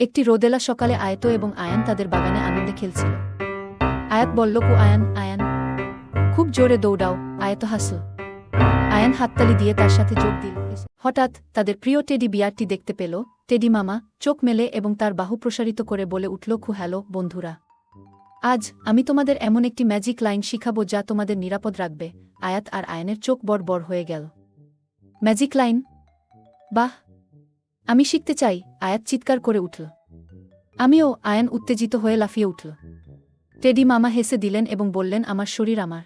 একটি রোদেলা সকালে আয়ত এবং আয়ান তাদের বাগানে আনন্দে খেলছিল। আয়াত বলল, কু আয়ান আয়ান। খুব জোরে দৌড়াও, আয়ত হাসল। আয়ান হাততালি দিয়ে তার সাথে যোগ দিল। হঠাৎ তাদের প্রিয় টেডি বিয়ারটি দেখতে পেল। টেডি মামা চোখ মেলে এবং তার বাহু প্রসারিত করে বলে উঠল খু হ্যালো, বন্ধুরা। আজ আমি তোমাদের এমন একটি ম্যাজিক লাইন শিখাবো যা তোমাদের নিরাপদ রাখবে। আয়াত আর আয়নের চোখ বড় বড় হয়ে গেল। ম্যাজিক লাইন, বাহ আমি শিখতে চাই, আয়াত চিৎকার করে উঠল। আমিও আয়ান উত্তেজিত হয়ে লাফিয়ে উঠল। টেডি মামা হেসে দিলেন এবং বললেন, আমার শরীর আমার।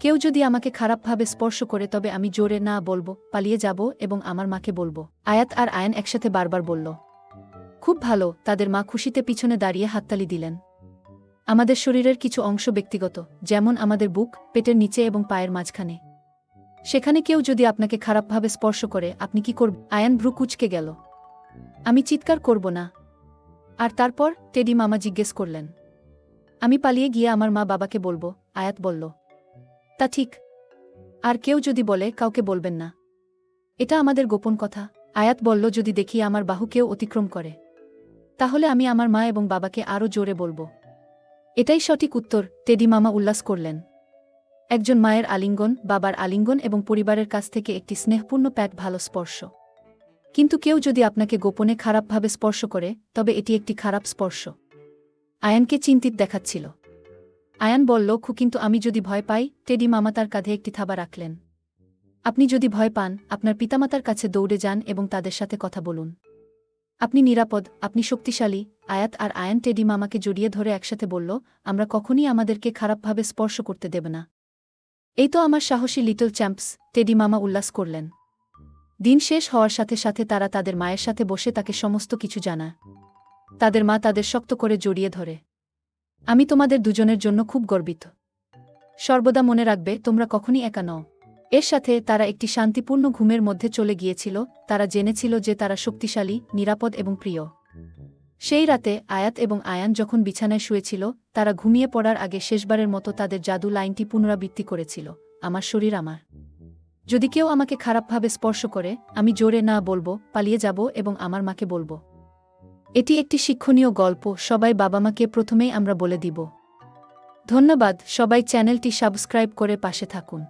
কেউ যদি আমাকে খারাপভাবে স্পর্শ করে, তবে আমি জোরে না বলব, পালিয়ে যাব এবং আমার মাকে বলব। আয়াত আর আয়ন একসাথে বারবার বলল। খুব ভালো। তাদের মা খুশিতে পিছনে দাঁড়িয়ে হাততালি দিলেন। আমাদের শরীরের কিছু অংশ ব্যক্তিগত, যেমন আমাদের বুক, পেটের নিচে এবং পায়ের মাঝখানে। সেখানে কেউ যদি আপনাকে খারাপভাবে স্পর্শ করে, আপনি কি করবেন আয়ান ভ্রু কুচকে গেল। আমি চিৎকার করব না। আর তারপর টেডি মামা জিজ্ঞেস করলেন। আমি পালিয়ে গিয়ে আমার মা বাবাকে বলব, আয়াত বলল, তা ঠিক। আর কেউ যদি বলে, কাউকে বলবেন না। এটা আমাদের গোপন কথা। আয়াত বলল, যদি দেখি আমার বাহু কেউ অতিক্রম করে, তাহলে আমি আমার মা এবং বাবাকে আরও জোরে বলব। এটাই সঠিক উত্তর, টেডি মামা উল্লাস করলেন। একজন মায়ের আলিঙ্গন, বাবার আলিঙ্গন এবং পরিবারের কাছ থেকে একটি স্নেহপূর্ণ প্যাট ভালো স্পর্শ। কিন্তু কেউ যদি আপনাকে গোপনে খারাপভাবে স্পর্শ করে, তবে এটি একটি খারাপ স্পর্শ। আয়ানকে চিন্তিত দেখাচ্ছিল। আয়ান বলল, খু, কিন্তু আমি যদি ভয় পাই, টেডি মামা তার কাঁধে একটি থাবা রাখলেন। আপনি যদি ভয় পান, আপনার পিতামাতার কাছে দৌড়ে যান এবং তাদের সাথে কথা বলুন। আপনি নিরাপদ, আপনি শক্তিশালী। আয়াত আর আয়ান টেডি মামাকে জড়িয়ে ধরে একসাথে বলল, আমরা কখনই আমাদেরকে খারাপভাবে স্পর্শ করতে দেব না। এই তো আমার সাহসী লিটল চ্যাম্পস, টেডি মামা উল্লাস করলেন। দিন শেষ হওয়ার সাথে সাথে তারা তাদের মায়ের সাথে বসে তাকে সমস্ত কিছু জানায়। তাদের মা তাদের শক্ত করে জড়িয়ে ধরে। আমি তোমাদের দুজনের জন্য খুব গর্বিত। সর্বদা মনে রাখবে, তোমরা কখনই একা নও। এর সাথে তারা একটি শান্তিপূর্ণ ঘুমের মধ্যে চলে গিয়েছিল, তারা জেনেছিল যে তারা শক্তিশালী, নিরাপদ এবং প্রিয়। সেই রাতে আয়াত এবং আয়ান যখন বিছানায় শুয়েছিল, তারা ঘুমিয়ে পড়ার আগে শেষবারের মতো তাদের জাদু লাইনটি পুনরাবৃত্তি করেছিল, আমার শরীর আমার। যদি কেউ আমাকে খারাপভাবে স্পর্শ করে, আমি জোরে না বলব, পালিয়ে যাব এবং আমার মাকে বলব। এটি একটি শিক্ষণীয় গল্প, সবাই বাবা মাকে প্রথমেই আমরা বলে দিব। ধন্যবাদ, সবাই চ্যানেলটি সাবস্ক্রাইব করে পাশে থাকুন।